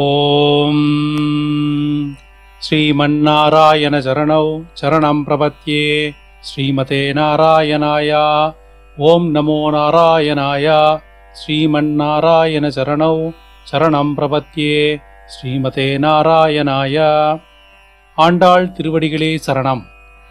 ஓம் ஸ்ரீமன்னாராயண சரணௌ சரணம் பிரபத்யே ஸ்ரீமதே நாராயணாய ஓம் நமோ நாராயணாய ஸ்ரீமன்னாராயண சரணௌ சரணம் பிரபத்யே ஸ்ரீமதே நாராயணாய ஆண்டாள் திருவடிகளே சரணம்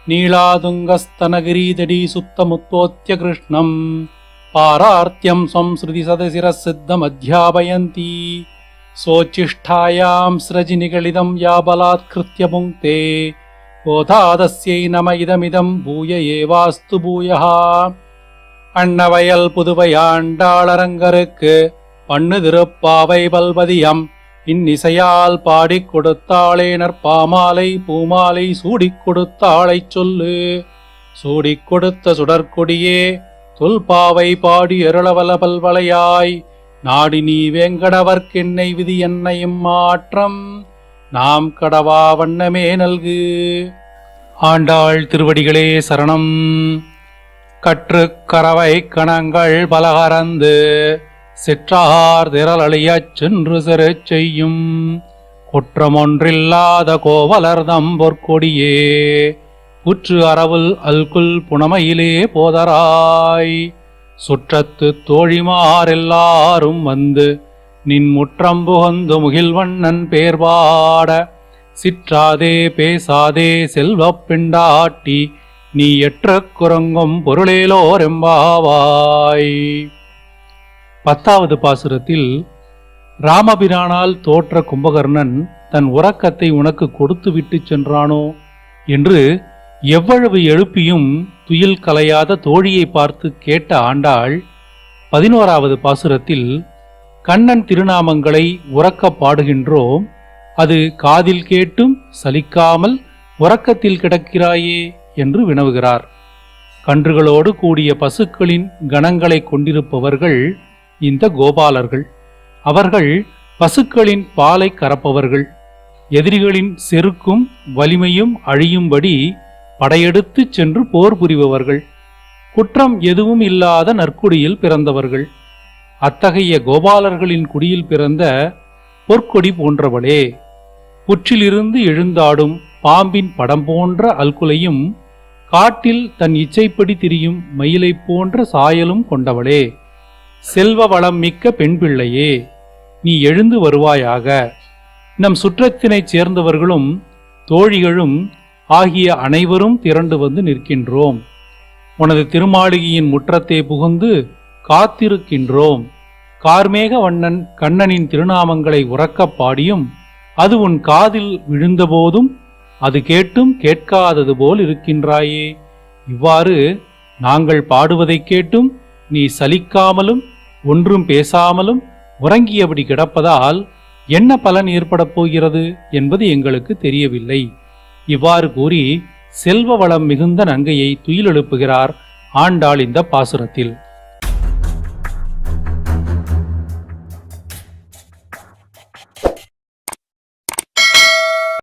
நீளாதுங்கஸ்தனகிரீதடி சுத்தமுத்தோத்திய கிருஷ்ணம் பாரார்த்தியம் சம்ஸ்ருதி சதசிரசித்தமத்தியாபயந்தி सोच्छिष्ठायां सृजिनिगलिदं या बलात्कृत्य पुङ्क्ते கோதாதஸ்யை நம இதமிதம் பூய ஏவாஸ்து பூயः அன்னவயல் புதுவையாண்டாளரங்கருக்கு பண்ணு திருப்பாவை பல்பதியம் இன்னிசையால் பாடிக் கொடுத்தாளே நற்பாமாலை பூமாலை சூடிக் கொடுத்தாளைச் சொல்லு சூடிக் கொடுத்த சுடற்கொடியே தொல்பாவை பாடி எருளவல பல்வளையாய் நாடி நீ வேங்கடவர்க்கென்னை விதி என்னையும் மாற்றம். நாம் கடவா வண்ணமே நல்கு. ஆண்டாள் திருவடிகளே சரணம். கற்று கரவை கணங்கள் பலகரந்து சிற்றார் திரளழியச் சென்று சிறு செய்யும். குற்றமொன்றில்லாத கோவலர்தம் பொற்கொடியே புற்று அறவுல் அல்குல் புனமையிலே போதராய். சுற்றத்து தோழிமாரெல்லாரும் வந்து நின் முற்றம் புகந்து முகில்வண்ணன் பேர்பாட சிற்றாதே பேசாதே செல்வப் பிண்டாட்டி நீ எற்ற குரங்கும் பொருளேலோரெம்பாவாய். பத்தாவது பாசுரத்தில் ராமபிரானால் தோற்ற கும்பகர்ணன் தன் உறக்கத்தை உனக்கு கொடுத்து விட்டு சென்றானோ என்று எவ்வளவு எழுப்பியும் துயில் கலையாத தோழியை பார்த்து கேட்ட ஆண்டாள் பதினோராவது பாசுரத்தில் கண்ணன் திருநாமங்களை உறக்க பாடுகின்றோம் அது காதில் கேட்டும் சலிக்காமல் உறக்கத்தில் கிடக்கிறாயே என்று வினவுகிறார். கன்றுகளோடு கூடிய பசுக்களின் கணங்களை கொண்டிருப்பவர்கள் இந்த கோபாலர்கள். அவர்கள் பசுக்களின் பாலை கறப்பவர்கள். எதிரிகளின் செருக்கும் வலிமையும் அழியும்படி படையெடுத்துச் சென்று போர் புரிபவர்கள் குற்றம் எதுவும் இல்லாத நற்குடியில் பிறந்தவர்கள் அத்தகைய கோபாலர்களின் குடியில் பிறந்த பொற்கொடி போன்றவளே புற்றிலிருந்து எழுந்தாடும் பாம்பின் படம் போன்ற அல்குலையும் காட்டில் தன் இச்சைப்படி திரியும் மயிலைப் போன்ற சாயலும் கொண்டவளே. செல்வ வளம் மிக்க பெண் பிள்ளையே நீ எழுந்து வருவாயாக. நம் சுற்றத்தினைச் சேர்ந்தவர்களும் தோழிகளும் ஆகிய அனைவரும் திரண்டு வந்து நிற்கின்றோம். உனது திருமாளிகையின் முற்றத்தை புகுந்து காத்திருக்கின்றோம். கார்மேக வண்ணன் கண்ணனின் திருநாமங்களை உறக்கப் பாடியும் அது உன் காதில் விழுந்தபோதும் அது கேட்டும் கேட்காதது போல் இருக்கின்றாயே. இவ்வாறு நாங்கள் பாடுவதைக் கேட்டும் நீ சலிக்காமலும் ஒன்றும் பேசாமலும் உறங்கியபடி கிடப்பதால் என்ன பலன் ஏற்படப் போகிறது என்பது எங்களுக்கு தெரியவில்லை. இவ்வாறு கூறி செல்வ வளம் மிகுந்த நங்கையை துயிலெழுப்புகிறார் ஆண்டாள் இந்த பாசுரத்தில்.